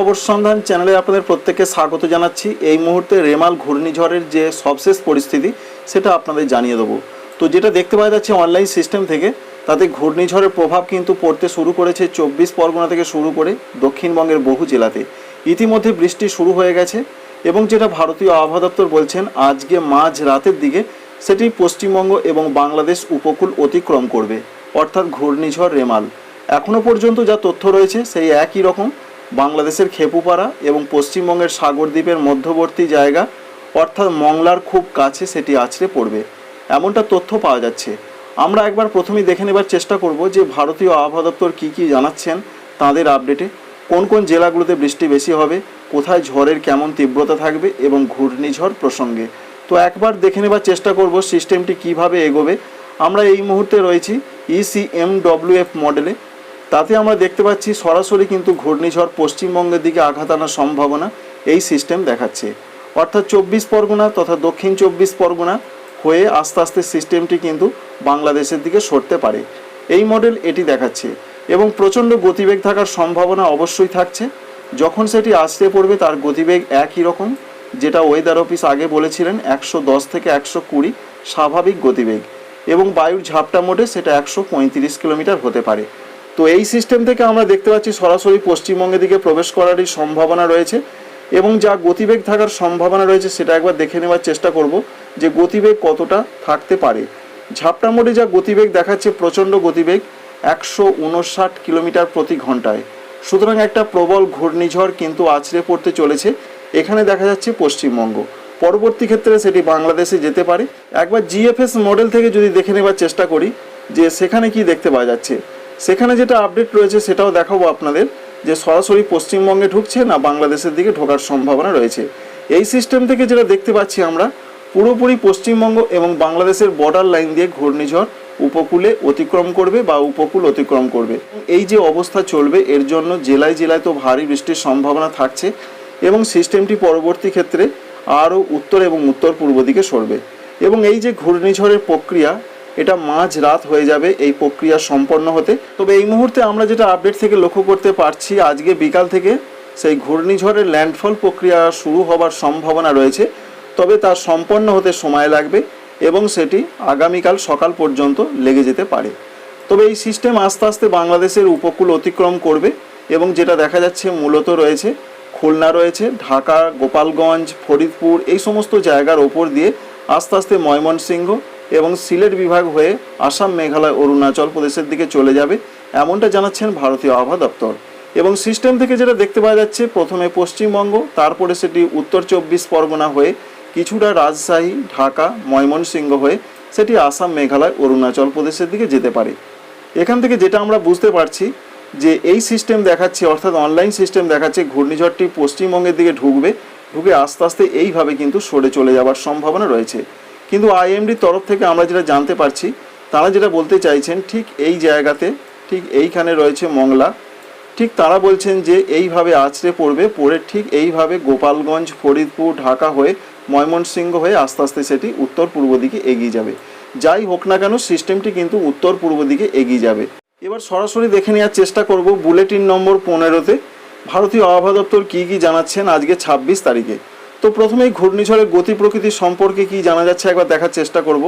খবর সন্ধান চ্যানেলে আপনাদের প্রত্যেককে স্বাগত জানাচ্ছি। এই মুহূর্তে রেমাল ঘূর্ণিঝড়ের যে সবশেষ পরিস্থিতি, সেটা আপনাদের জানিয়ে দেবো। তো যেটা দেখতে পাওয়া যাচ্ছে অনলাইন সিস্টেম থেকে, তাতে ঘূর্ণিঝড়ের প্রভাব কিন্তু পড়তে শুরু করেছে চব্বিশ পরগনা থেকে শুরু করে দক্ষিণবঙ্গের বহু জেলাতে। ইতিমধ্যে বৃষ্টি শুরু হয়ে গেছে এবং যেটা ভারতীয় আবহাওয়া দপ্তর বলছেন, আজকে মাঝ রাতের দিকে সেটি পশ্চিমবঙ্গ এবং বাংলাদেশ উপকূল অতিক্রম করবে, অর্থাৎ ঘূর্ণিঝড় রেমাল। এখনও পর্যন্ত যা তথ্য রয়েছে, সেই একই রকম। বাংলাদেশের খেপুপাড়া এবং পশ্চিমবঙ্গের সাগরদ্বীপের মধ্যবর্তী জায়গা, অর্থাৎ মংলার খুব কাছে সেটি আছড়ে পড়বে। এমনটা তথ্য পাওয়া যাচ্ছে। আমরা একবার প্রথমেই দেখে নেবার চেষ্টা করব যে ভারতীয় আবহাওয়া দপ্তর কী কী জানাচ্ছেন তাদের আপডেটে। কোন কোন জেলাগুলোতে বৃষ্টি বেশি হবে, কোথায় ঝড়ের কেমন তীব্রতা থাকবে এবং ঘূর্ণিঝড় প্রসঙ্গে। তো একবার দেখে নেবার চেষ্টা করব সিস্টেমটি কীভাবে এগোবে। আমরা এই মুহূর্তে রয়েছি E ইসিএমডব্লিউএফ মডেলে তাতে আমরা দেখতে পাচ্ছি সরাসরি কিন্তু ঘূর্ণিঝড় পশ্চিমবঙ্গের দিকে আঘাত আনার সম্ভাবনা এই সিস্টেম দেখাচ্ছে। অর্থাৎ চব্বিশ পরগনা তথা দক্ষিণ চব্বিশ পরগনা হয়ে আস্তে আস্তে সিস্টেমটি কিন্তু বাংলাদেশের দিকে সরতে পারে। এই মডেল এটি দেখাচ্ছে এবং প্রচণ্ড গতিবেগ থাকার সম্ভাবনা অবশ্যই থাকছে। যখন সেটি আসতে পড়বে তার গতিবেগ একই রকম, যেটা ওয়েদার অফিস আগে বলেছিলেন একশো দশ থেকে একশো কুড়ি স্বাভাবিক গতিবেগ এবং বায়ুর ঝাপটা মোটে সেটা একশো পঁয়ত্রিশ কিলোমিটার হতে পারে। তো এই সিস্টেম থেকে আমরা দেখতে পাচ্ছি সরাসরি পশ্চিমবঙ্গের দিকে প্রবেশ করারই সম্ভাবনা রয়েছে এবং যা গতিবেগ থাকার সম্ভাবনা রয়েছে সেটা একবার দেখে নেওয়ার চেষ্টা করব যে গতিবেগ কতটা থাকতে পারে। ঝাপটা যা গতিবেগ দেখাচ্ছে প্রচণ্ড গতিবেগ একশো উনষাট কিলোমিটার প্রতি ঘন্টায়। সুতরাং একটা প্রবল ঘূর্ণিঝড় কিন্তু আছড়ে পড়তে চলেছে। এখানে দেখা যাচ্ছে পশ্চিমবঙ্গ। পরবর্তী ক্ষেত্রে সেটি বাংলাদেশে যেতে পারে। একবার জিএফএস মডেল থেকে যদি দেখে নেবার চেষ্টা করি যে সেখানে কি দেখতে পাওয়া যাচ্ছে। সেখানে যেটা আপডেট রয়েছে সেটাও দেখাবো আপনাদের, যে সরাসরি পশ্চিমবঙ্গে ঢুকছে না বাংলাদেশের দিকে ঢোকার সম্ভাবনা রয়েছে। এই সিস্টেম থেকে যেটা দেখতে পাচ্ছি আমরা, পুরোপুরি পশ্চিমবঙ্গ এবং বাংলাদেশের বর্ডার লাইন দিয়ে ঘূর্ণিঝড় উপকূলে অতিক্রম করবে বা উপকূল অতিক্রম করবে। এই যে অবস্থা চলবে, এর জন্য জেলায় জেলায় তো ভারী বৃষ্টির সম্ভাবনা থাকছে এবং সিস্টেমটি পরবর্তী ক্ষেত্রে আরও উত্তর এবং উত্তর পূর্ব দিকে সরবে। এবং এই যে ঘূর্ণিঝড়ের প্রক্রিয়া এটা মাঝ রাত হয়ে যাবে, এই প্রক্রিয়া সম্পন্ন হতে। তবে এই মুহূর্তে আমরা যেটা আপডেট থেকে লক্ষ্য করতে পারছি, আজকে বিকাল থেকে সেই ঘূর্ণিঝড়ের ল্যান্ডফল প্রক্রিয়া শুরু হবার সম্ভাবনা রয়েছে। তবে তা সম্পন্ন হতে সময় লাগবে এবং সেটি আগামীকাল সকাল পর্যন্ত লেগে যেতে পারে। তবে এই সিস্টেম আস্তে আস্তে বাংলাদেশের উপকূল অতিক্রম করবে এবং যেটা দেখা যাচ্ছে মূলত রয়েছে, খুলনা রয়েছে, ঢাকা, গোপালগঞ্জ, ফরিদপুর, এই সমস্ত জায়গার ওপর দিয়ে আস্তে আস্তে ময়মনসিংহ এবং সিলেট বিভাগ হয়ে আসাম, মেঘালয়, অরুণাচল প্রদেশের দিকে চলে যাবে, এমনটা জানাচ্ছেন ভারতীয় আবহাওয়া দপ্তর। এবং সিস্টেম থেকে যেটা দেখতে পাওয়া যাচ্ছে, প্রথমে পশ্চিমবঙ্গ, তারপরে সেটি উত্তর চব্বিশ পরগনা হয়ে কিছুটা রাজশাহী, ঢাকা, ময়মনসিংহ হয়ে সেটি আসাম, মেঘালয়, অরুণাচল প্রদেশের দিকে যেতে পারে। এখান থেকে যেটা আমরা বুঝতে পারছি যে এই সিস্টেম দেখাচ্ছে, অর্থাৎ অনলাইন সিস্টেম দেখাচ্ছে, ঘূর্ণিঝড়টি পশ্চিমবঙ্গের দিকে ঢুকবে, ঢুকে আস্তে আস্তে এইভাবে কিন্তু সরে চলে যাওয়ার সম্ভাবনা রয়েছে। কিন্তু আইএমডির তরফ থেকে আমরা যেটা জানতে পারছি, তারা যেটা বলতে চাইছেন, ঠিক এই জায়গাতে, ঠিক এইখানে রয়েছে মংলা, ঠিক তারা বলছেন যে এইভাবে আছড়ে পড়বে, পড়ে ঠিক এইভাবে গোপালগঞ্জ, ফরিদপুর, ঢাকা হয়ে, ময়মনসিংহ হয়ে আস্তে আস্তে সেটি উত্তর পূর্ব দিকে এগিয়ে যাবে। যাই হোক না কেন, সিস্টেমটি কিন্তু উত্তর পূর্ব দিকে এগিয়ে যাবে। এবার সরাসরি দেখে নেওয়ার চেষ্টা করব বুলেটিন নম্বর পনেরোতে। ভারতীয় আবহাওয়া দপ্তর কী কী জানাচ্ছেন আজকে ছাব্বিশ তারিখে? তো প্রথমেই ঘূর্ণিঝড়ের গতি প্রকৃতি সম্পর্কে কি জানা যাচ্ছে একবার দেখার চেষ্টা করব।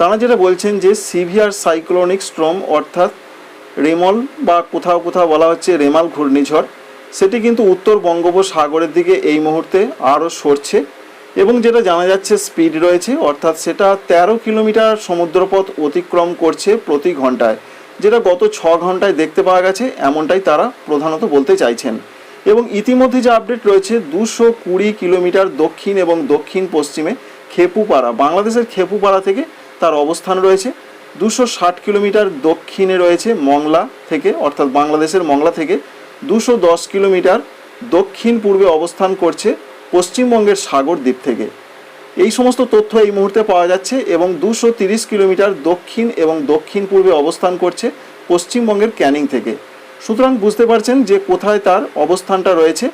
তারা যেটা বলছেন যে সিভিয়ার সাইক্লোনিক স্ট্রম অর্থাৎ রেমল বা কোথাও কোথাও বলা হচ্ছে রেমাল ঘূর্ণিঝড়, সেটি কিন্তু উত্তর বঙ্গোপসাগরের দিকে এই মুহূর্তে আরও সরছে এবং যেটা জানা যাচ্ছে স্পিড রয়েছে, অর্থাৎ সেটা তেরো কিলোমিটার সমুদ্রপথ অতিক্রম করছে প্রতি ঘন্টায়, যেটা গত ছ ঘন্টায় দেখতে পাওয়া গেছে, এমনটাই তারা প্রধানত বলতে চাইছেন। এবং ইতিমধ্যে যে আপডেট রয়েছে, দুশো কুড়ি কিলোমিটার দক্ষিণ এবং দক্ষিণ পশ্চিমে খেপুপাড়া, বাংলাদেশের খেপুপাড়া থেকে তার অবস্থান রয়েছে। দুশো ষাট কিলোমিটার দক্ষিণে রয়েছে মংলা থেকে, অর্থাৎ বাংলাদেশের মংলা থেকে দুশো দশ কিলোমিটার দক্ষিণ পূর্বে অবস্থান করছে পশ্চিমবঙ্গের সাগর দ্বীপ থেকে। এই সমস্ত তথ্য এই মুহূর্তে পাওয়া যাচ্ছে এবং দুশো তিরিশ কিলোমিটার দক্ষিণ এবং দক্ষিণ পূর্বে অবস্থান করছে পশ্চিমবঙ্গের ক্যানিং থেকে। সুতরাং বুঝতে পারছেন যে কোথায় তার অবস্থানটা রয়েছে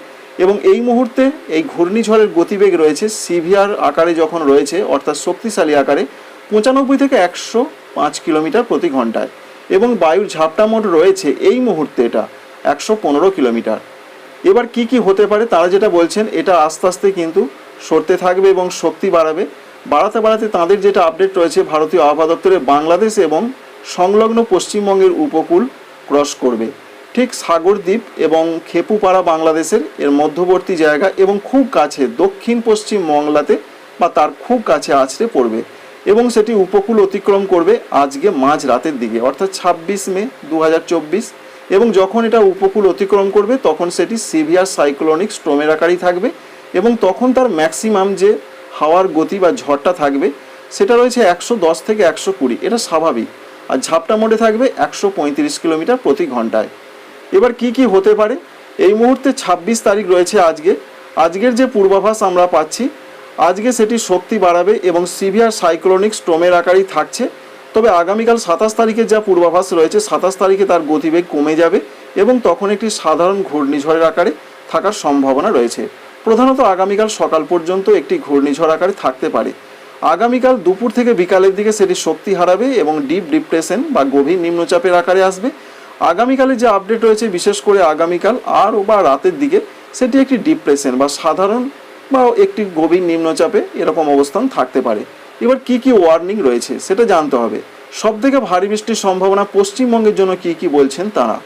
এবং এই মুহূর্তে এই ঘূর্ণিঝড়ের গতিবেগ রয়েছে সিভিয়ার আকারে যখন রয়েছে, অর্থাৎ শক্তিশালী আকারে, পঁচানব্বই থেকে একশো পাঁচ কিলোমিটার প্রতি ঘন্টায় এবং বায়ুর ঝাপটা মোট রয়েছে এই মুহূর্তে এটা, একশো পনেরো কিলোমিটার। এবার কি কি হতে পারে তারা যেটা বলছেন, এটা আস্তে আস্তে কিন্তু সরতে থাকবে এবং শক্তি বাড়াবে। বাড়াতে বাড়াতে তাদের যেটা আপডেট রয়েছে, ভারতীয় আবহাওয়া দপ্তরে বাংলাদেশ এবং সংলগ্ন পশ্চিমবঙ্গের উপকূল ক্রস করবে। ঠিক সাগরদ্বীপ এবং খেপুপাড়া বাংলাদেশের এর মধ্যবর্তী জায়গা এবং খুব কাছে দক্ষিণ পশ্চিম মংলাতে বা তার খুব কাছে আছড়ে পড়বে এবং সেটি উপকূল অতিক্রম করবে আজকে মাঝ রাতের দিকে, অর্থাৎ ছাব্বিশ মে দু হাজার চব্বিশ। এবং যখন এটা উপকূল অতিক্রম করবে, তখন সেটি সিভিয়ার সাইক্লোনিক স্টোমের আকারই থাকবে এবং তখন তার ম্যাক্সিমাম যে হাওয়ার গতি বা ঝড়টা থাকবে, সেটা রয়েছে একশো দশ থেকে একশো কুড়ি। এটা স্বাভাবিক। আর ঝাপটা মোডে থাকবে একশো পঁয়ত্রিশ কিলোমিটার প্রতি ঘন্টায়। এবার কি কি হতে পারে? এই মুহূর্তে ২৬ তারিখ রয়েছে আজকে। আজকের যে পূর্বাভাস আমরা পাচ্ছি, আজকে সেটি শক্তি বাড়াবে এবং সিভিয়ার সাইক্লোনিক স্টোমের আকারই থাকছে। তবে আগামীকাল সাতাশ তারিখে যা পূর্বাভাস রয়েছে, সাতাশ তারিখে তার গতিবেগ কমে যাবে এবং তখন একটি সাধারণ ঘূর্ণিঝড়ের আকারে থাকার সম্ভাবনা রয়েছে। প্রধানত আগামীকাল সকাল পর্যন্ত একটি ঘূর্ণিঝড় আকারে থাকতে পারে। আগামীকাল দুপুর থেকে বিকালের দিকে সেটি শক্তি হারাবে এবং ডিপ ডিপ্রেশন বা গভীর নিম্নচাপের আকারে আসবে। আগামীকালে যে আপডেট রয়েছে, বিশেষ করে আগামীকাল আর বা রাতের দিকে, সেটি একটি ডিপ্রেশন বা সাধারণ বা একটি গভীর নিম্নচাপে এরকম অবস্থান থাকতে পারে। এবার কি কি ওয়ার্নিং রয়েছে, সেটা জানতে হবে। সব থেকে ভারী বৃষ্টির সম্ভাবনা পশ্চিমবঙ্গের জন্য কি কি বলছেন তারা?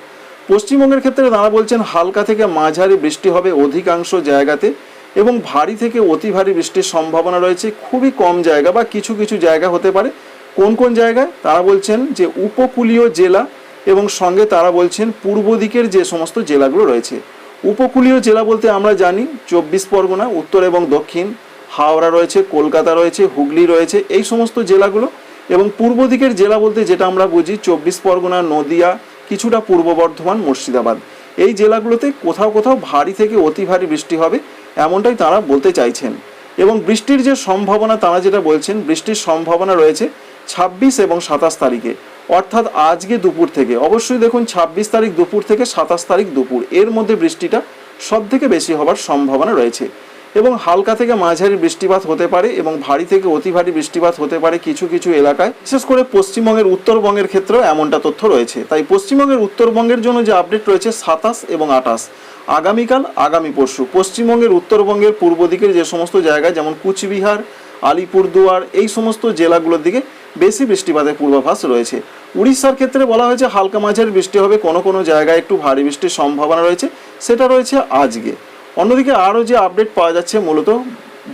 পশ্চিমবঙ্গের ক্ষেত্রে তারা বলছেন, হালকা থেকে মাঝারি বৃষ্টি হবে অধিকাংশ জায়গাতে এবং ভারী থেকে অতি ভারী বৃষ্টির সম্ভাবনা রয়েছে। খুবই কম জায়গা বা কিছু কিছু জায়গা হতে পারে। কোন কোন জায়গায়? তারা বলছেন যে উপকূলীয় জেলা এবং সঙ্গে তারা বলছেন পূর্ব দিকের যে সমস্ত জেলাগুলো রয়েছে। উপকূলীয় জেলা বলতে আমরা জানি, চব্বিশ পরগনা, উত্তর এবং দক্ষিণ। হাওড়া রয়েছে, কলকাতা রয়েছে, হুগলি রয়েছে, এই সমস্ত জেলাগুলো। এবং পূর্ব দিকের জেলা বলতে যেটা আমরা বুঝি, চব্বিশ পরগনা, নদিয়া, কিছুটা পূর্ব বর্ধমান, মুর্শিদাবাদ। এই জেলাগুলোতে কোথাও কোথাও ভারী থেকে অতি ভারী বৃষ্টি হবে, এমনটাই তারা বলতে চাইছেন। এবং বৃষ্টির যে সম্ভাবনা, তারা যেটা বলছেন, বৃষ্টির সম্ভাবনা রয়েছে ছাব্বিশ এবং সাতাশ তারিখে। অর্থাৎ আজকে দুপুর থেকে, অবশ্যই দেখুন ছাব্বিশ তারিখ দুপুর থেকে সাতাশ তারিখ দুপুর, এর মধ্যে বৃষ্টিটা সব থেকে বেশি হবার সম্ভাবনা রয়েছে। এবং হালকা থেকে মাঝারি বৃষ্টিপাত হতে পারে এবং ভারী থেকে অতি ভারী বৃষ্টিপাত হতে পারে কিছু কিছু এলাকায়। বিশেষ করে পশ্চিমবঙ্গের উত্তরবঙ্গের ক্ষেত্রেও এমনটা তথ্য রয়েছে। তাই পশ্চিমবঙ্গের উত্তরবঙ্গের জন্য যে আপডেট রয়েছে সাতাশ এবং আটাশ আগামীকাল, আগামী পরশু। পশ্চিমবঙ্গের উত্তরবঙ্গের পূর্ব দিকের যে সমস্ত জায়গায়, যেমন কুচবিহার, আলিপুরদুয়ার, এই সমস্ত জেলাগুলোর দিকে বেশি বৃষ্টিপাতের পূর্বাভাস রয়েছে। উড়িষ্যার ক্ষেত্রে বলা হয়েছে, হালকা মাঝের বৃষ্টি হবে, কোনো কোনো জায়গায় একটু ভারী বৃষ্টির সম্ভাবনা রয়েছে, সেটা রয়েছে আজকে। অন্যদিকে আরও যে আপডেট পাওয়া যাচ্ছে, মূলত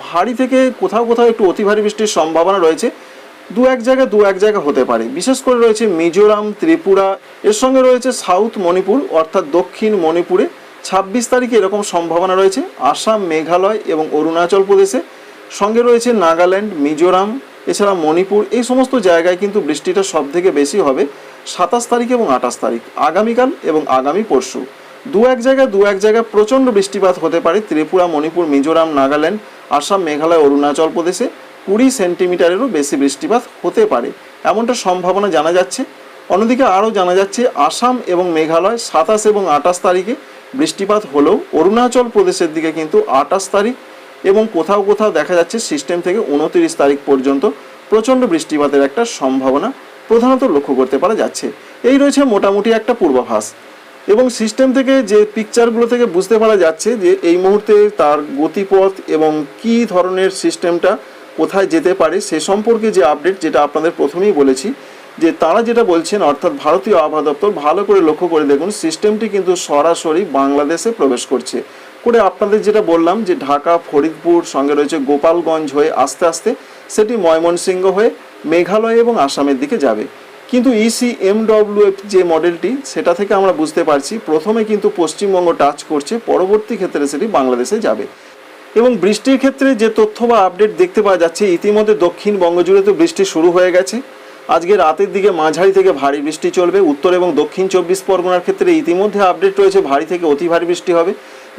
ভারী থেকে কোথাও কোথাও একটু অতি ভারী বৃষ্টির সম্ভাবনা রয়েছে, দু এক জায়গায় দু এক জায়গা হতে পারে। বিশেষ করে রয়েছে মিজোরাম, ত্রিপুরা, এর সঙ্গে রয়েছে সাউথ মণিপুর, অর্থাৎ দক্ষিণ মণিপুরে ছাব্বিশ তারিখে এরকম সম্ভাবনা রয়েছে। আসাম, মেঘালয় এবং অরুণাচল প্রদেশে সঙ্গে রয়েছে নাগাল্যান্ড, মিজোরাম, এছাড়া মণিপুর, এই সমস্ত জায়গায় কিন্তু বৃষ্টিটা সব থেকে বেশি হবে সাতাশ তারিখ এবং আঠাশ তারিখ, আগামীকাল এবং আগামী পরশু। দু এক জায়গায় দু এক জায়গায় প্রচণ্ড বৃষ্টিপাত হতে পারে ত্রিপুরা, মণিপুর, মিজোরাম, নাগাল্যান্ড, আসাম, মেঘালয়, অরুণাচল প্রদেশে কুড়ি সেন্টিমিটারেরও বেশি বৃষ্টিপাত হতে পারে, এমনটা সম্ভাবনা জানা যাচ্ছে। অন্যদিকে আরও জানা যাচ্ছে, আসাম এবং মেঘালয় সাতাশ এবং আঠাশ তারিখে বৃষ্টিপাত হলেও অরুণাচল প্রদেশের দিকে কিন্তু আঠাশ তারিখ এবং কোথাও কোথাও দেখা যাচ্ছে সিস্টেম থেকে উনতিরিশ তারিখ পর্যন্ত প্রচণ্ড বৃষ্টিপাতের একটা সম্ভাবনা প্রধানত লক্ষ্য করতে পারা যাচ্ছে। এই রয়েছে মোটামুটি একটা পূর্বাভাস এবং সিস্টেম থেকে যে পিকচারগুলো থেকে বুঝতে পারা যাচ্ছে যে এই মুহূর্তে তার গতিপথ এবং কি ধরনের সিস্টেমটা কোথায় যেতে পারে সে সম্পর্কে যে আপডেট যেটা আপনাদের প্রথমেই বলেছি, যে তারা যেটা বলছেন, অর্থাৎ ভারতীয় আবহাওয়া দপ্তর ভালো করে লক্ষ্য করে দেখুন সিস্টেমটি কিন্তু সরাসরি বাংলাদেশে প্রবেশ করছে। করে আপনাদের যেটা বললাম যে ঢাকা, ফরিদপুর, সঙ্গে রয়েছে গোপালগঞ্জ হয়ে আস্তে আস্তে সেটি ময়মনসিংহ হয়ে মেঘালয় এবং আসামের দিকে যাবে। কিন্তু E ইসি এমডব্লিউ যে মডেলটি, সেটা থেকে আমরা বুঝতে পারছি প্রথমে কিন্তু পশ্চিমবঙ্গ টাচ করছে, পরবর্তী ক্ষেত্রে সেটি বাংলাদেশে যাবে। এবং বৃষ্টির ক্ষেত্রে যে তথ্য বা আপডেট দেখতে পাওয়া যাচ্ছে, ইতিমধ্যে দক্ষিণবঙ্গ জুড়ে তো বৃষ্টি শুরু হয়ে গেছে। আজকে রাতের দিকে মাঝারি থেকে ভারী বৃষ্টি চলবে, উত্তর এবং দক্ষিণ চব্বিশ পরগনার ক্ষেত্রে ইতিমধ্যে আপডেট রয়েছে, ভারী থেকে অতি ভারী বৃষ্টি হবে।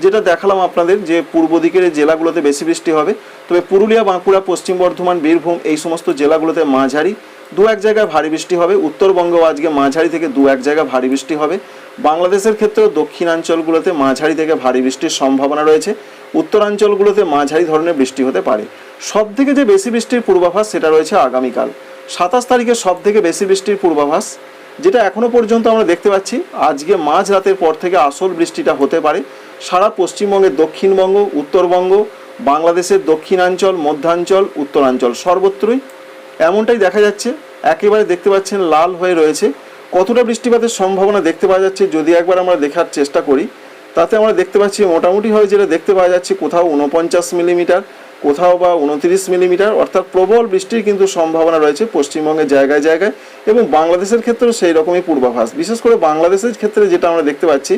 যেটা দেখালাম আপনাদের যে পূর্ব দিকের জেলাগুলোতে বেশি বৃষ্টি হবে। তবে পুরুলিয়া, বাঁকুড়া, পশ্চিম বর্ধমান, বীরভূম এই সমস্ত জেলাগুলোতে মাঝারি দু এক জায়গায় ভারী বৃষ্টি হবে। উত্তরবঙ্গ আজকে মাঝারি থেকে দু এক জায়গায় ভারী বৃষ্টি হবে। বাংলাদেশের ক্ষেত্রেও দক্ষিণাঞ্চলগুলোতে মাঝারি থেকে ভারী বৃষ্টির সম্ভাবনা রয়েছে। উত্তরাঞ্চলগুলোতে মাঝারি ধরনের বৃষ্টি হতে পারে। সব থেকে যে বেশি বৃষ্টির পূর্বাভাস সেটা রয়েছে আগামীকাল। সাতাশ তারিখে সব থেকে বেশি বৃষ্টির পূর্বাভাস, যেটা এখনও পর্যন্ত আমরা দেখতে পাচ্ছি, আজকে মাঝ রাতের পর থেকে আসল বৃষ্টিটা হতে পারে। সারা পশ্চিমবঙ্গের দক্ষিণবঙ্গ, উত্তরবঙ্গ, বাংলাদেশের দক্ষিণাঞ্চল, মধ্যাঞ্চল, উত্তরাঞ্চল, সর্বত্রই এমনটাই দেখা যাচ্ছে। একেবারে দেখতে পাচ্ছেন লাল হয়ে রয়েছে। কতটা বৃষ্টিপাতের সম্ভাবনা দেখতে পাওয়া যাচ্ছে যদি একবার আমরা দেখার চেষ্টা করি, তাতে আমরা দেখতে পাচ্ছি মোটামুটিভাবে যেটা দেখতে পাওয়া যাচ্ছে কোথাও উনপঞ্চাশ মিলিমিটার, কোথাও বা উনত্রিশ মিলিমিটার, অর্থাৎ প্রবল বৃষ্টির কিন্তু সম্ভাবনা রয়েছে পশ্চিমবঙ্গের জায়গায় জায়গায় এবং বাংলাদেশের ক্ষেত্রেও সেই রকমই পূর্বাভাস। বিশেষ করে বাংলাদেশের ক্ষেত্রে যেটা আমরা দেখতে পাচ্ছি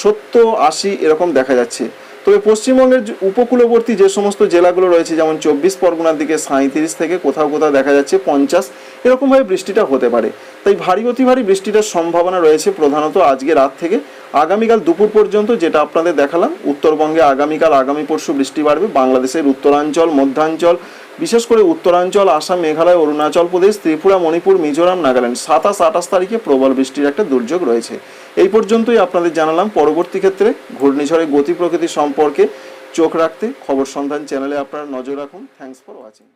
সত্তর আশি এরকম দেখা যাচ্ছে। তবে পশ্চিমবঙ্গের উপকূলবর্তী যে সমস্ত জেলাগুলো রয়েছে, যেমন চব্বিশ পরগনার দিকে সাঁত্রিশ থেকে কোথাও কোথাও দেখা যাচ্ছে পঞ্চাশ, এরকমভাবে বৃষ্টিটা হতে পারে। তাই ভারী, অতি ভারী বৃষ্টিটার সম্ভাবনা রয়েছে প্রধানত আজকে রাত থেকে। আগামীকাল দুপুর পর্যন্ত যেটা আপনাদের দেখালাম, উত্তরবঙ্গে আগামীকাল, আগামী পরশু বৃষ্টি বাড়বে। বাংলাদেশের উত্তরাঞ্চল, মধ্যাঞ্চল বিশেষ করে উত্তরাঞ্চল, আসাম, মেঘালয়, অরুণাচল প্রদেশ, ত্রিপুরা, মণিপুর, মিজোরাম, নাগাল্যান্ড সাতাশ আঠাশ তারিখে প্রবল বৃষ্টির একটা দুর্যোগ রয়েছে। এই পর্যন্তই আপনাদের জানালাম। পরবর্তী ক্ষেত্রে ঘূর্ণিঝড়ের গতি প্রকৃতি সম্পর্কে চোখ রাখতে খবর সন্ধান চ্যানেলে আপনারা নজর রাখুন। Thanks for watching